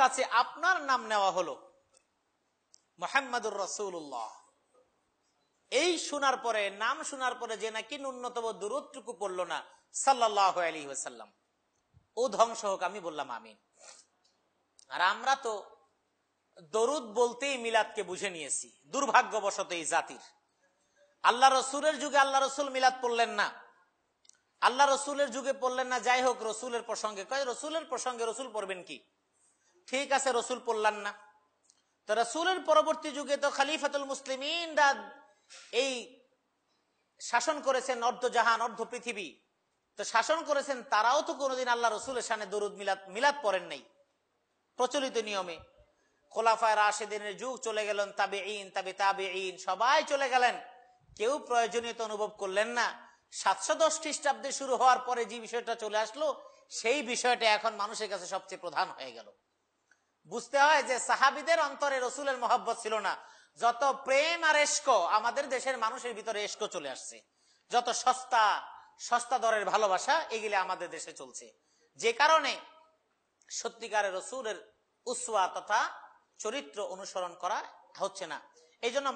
কাছে আপনার নাম নেওয়া হলো মোহাম্মদুর রসুল্লাহ এই শোনার পরে, নাম শোনার পরে যে নাকি ন্যূনতম দূরত্বটুকু পড়ল না সাল্লাহ আলী ওসাল্লাম ও ধ্বংস হোক, আমি বললাম আমিন। আর আমরা তো দরুদ বলতেই মিলাদকে বুঝে নিয়েছি, দুর্ভাগ্যবশত এই জাতির। আল্লাহ রসুলের যুগে আল্লাহ রসুল মিলাদ পড়লেন না। আল্লাহ রসুলের যুগে পড়লেন না, যাই হোক, রসুলের প্রসঙ্গে। কয়, রসুলের প্রসঙ্গে রসুল পড়বেন কি? ঠিক আছে, রসুল পড়লেন না। তো রসুলের পরবর্তী যুগে তো খালিফাতুল মুসলিমিনরা এই শাসন করেছেন অর্ধ জাহান অর্ধ পৃথিবী। তো শাসন করেছেন, তারাও তো কোনোদিন আল্লাহ রসুলের সামনে দরুদ মিলাদ মিলাদ পড়েন নাই। প্রচলিত নিয়মে। খোলাফায় রাশেদিনের যুগ চলে গেলেন তাবে ইন তাবে তাবে ইন সবাই চলে গেলেন। কেউ প্রয়োজনীয়তা অনুভব করলেন না। সাতশো দশ খ্রিস্টাব্দে শুরু হওয়ার পরে যে বিষয়টা চলে আসলো, সেই বিষয়টা এখন মানুষের কাছে সবচেয়ে প্রধান হয়ে গেল। বুঝতে হয় যে সাহাবিদের অন্তরে রসুলের মহব্বত ছিল না। যত প্রেম আর এস্কো আমাদের দেশের মানুষের ভিতরে এস্কো চলে আসছে। যত সস্তা সস্তা দরের ভালোবাসা, এগুলি আমাদের দেশে চলছে। যে কারণে সত্যিকারের রসুলের উসওয়া তথা চরিত্র অনুসরণ করা হচ্ছে না। এই